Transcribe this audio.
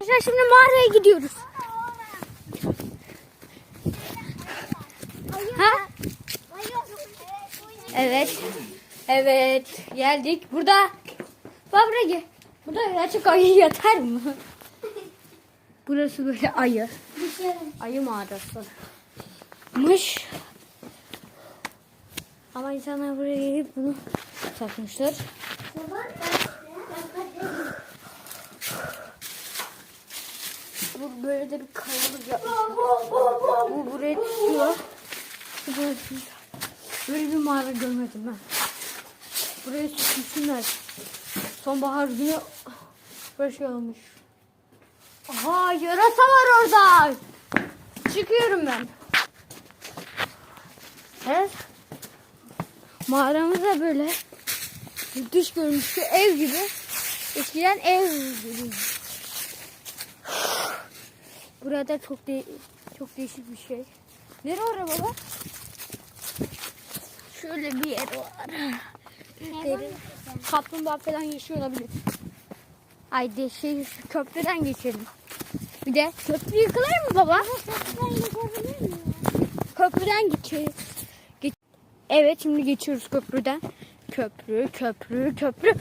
Arkadaşlar şimdi mağaraya gidiyoruz. Ha? Evet. Evet. Geldik. Burada. Bak buraya gel. Burada gerçek ayı yatar mı? Burası böyle ayı. Ayı mağarası. Mış. Ama insanlar buraya gelip bunu satmışlar. Bu böyle de bir kayalık yapmışlar. Bu buraya tutuyor. Böyle, böyle bir mağara görmedim ben. Buraya tutmuşlar. Sonbahar günü böyle şey olmuş. Aha yarasa var orada. Çıkıyorum ben. Evet. Mağaramız da böyle dış görünüşü ev gibi. Eskiden ev gibi. Burada çok de çok değişik bir şey. Nere orada baba? Şöyle bir yer var. Derin. Kaplumbağa falan yaşıyor olabilir. Haydi şey şu köprüden geçelim. Bir de köprü yıkılır mı baba? Köprüden geçiyoruz. Geç- evet şimdi geçiyoruz köprüden. Köprü, köprü, köprü.